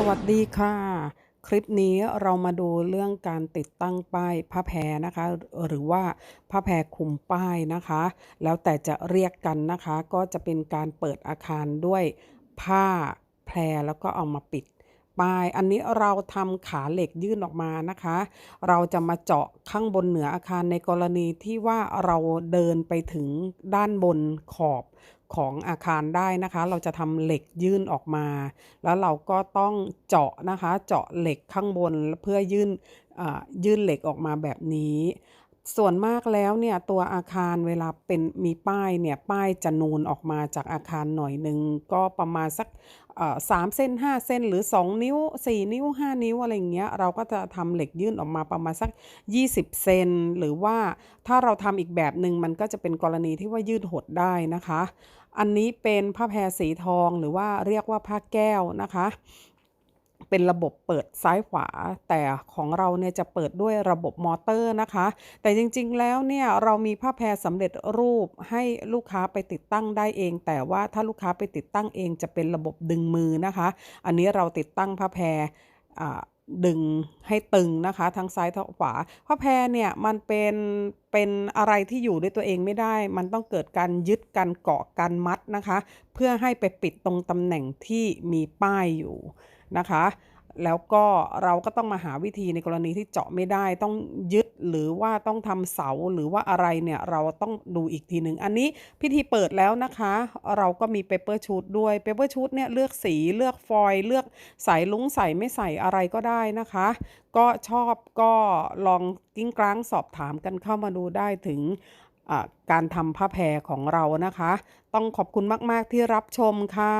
สวัสดีค่ะ คลิปนี้เรามาดูเรื่องการติดตั้งป้ายผ้าแพรนะคะ หรือว่าผ้าแพรคุมป้ายนะคะ แล้วแต่จะเรียกกันนะคะ ก็จะเป็นการเปิดอาคารด้วยผ้าแพรแล้วก็เอามาปิด ป้ายอันนี้เราทำขาเหล็กยื่นออกมานะคะ เราจะมาเจาะข้างบนเหนืออาคารในกรณีที่ว่าเราเดินไปถึงด้านบนขอบของอาคารได้นะคะ เราจะทำเหล็กยื่นออกมา แล้วเราก็ต้องเจาะนะคะ เจาะเหล็กข้างบนเพื่อยื่นยื่นเหล็กออกมาแบบนี้ ส่วนมากแล้วเนี่ยตัวอาคารเวลาเป็นมีป้ายเนี่ยป้ายจะนูนออกมาจากอาคารหน่อยหนึ่งก็ประมาณสักสามเส้น 5 เส้นหรือ 2 นิ้ว 4 นิ้ว 5 นิ้วอะไรอย่างเงี้ยเราก็จะทำเหล็กยื่นออกมาประมาณสัก 20 เซนหรือว่าถ้าเราทำอีกแบบหนึ่งมันก็จะเป็นกรณีที่ว่ายืดหดได้นะคะ อันนี้เป็นผ้าแพรสีทองหรือว่าเรียกว่าผ้าแก้วนะคะ เป็นระบบเปิดซ้ายขวา แต่ของเราเนี่ยจะเปิดด้วยระบบมอเตอร์นะคะ แต่จริงๆแล้วเนี่ยเรามีผ้าแพรสำเร็จรูปให้ลูกค้าไปติดตั้งได้เอง แต่ว่าถ้าลูกค้าไปติดตั้งเองจะเป็นระบบดึงมือนะคะ อันนี้เราติดตั้งผ้าแพรดึงให้ตึงนะคะ ทั้งซ้ายทั้งขวาผ้าแพรเนี่ยมันเป็นเป็นอะไรที่อยู่ด้วยตัวเองไม่ได้ มันต้องเกิดการยึดการเกาะการมัดนะคะ เพื่อให้ไปปิดตรงตำแหน่งที่มีป้ายอยู่ นะคะ แล้วก็เราก็ต้องมาหาวิธีในกรณีที่เจาะไม่ได้ต้องยึดหรือว่าต้องทำเสาหรือว่าอะไรเนี่ยเราต้องดูอีกทีหนึ่งอันนี้พิธีเปิดแล้วนะคะ เราก็มีเปเปอร์ชูดด้วยเปเปอร์ชูดเนี่ยเลือกสีเลือกฟอยล์เลือกใส่ลุงใส่ไม่ใส่อะไรก็ได้นะคะ ก็ชอบก็ลองกิ้งกลางสอบถามกันเข้ามาดูได้ถึงการทำผ้าแพรของเรานะคะ ต้องขอบคุณมาก ๆ ที่รับชมค่ะ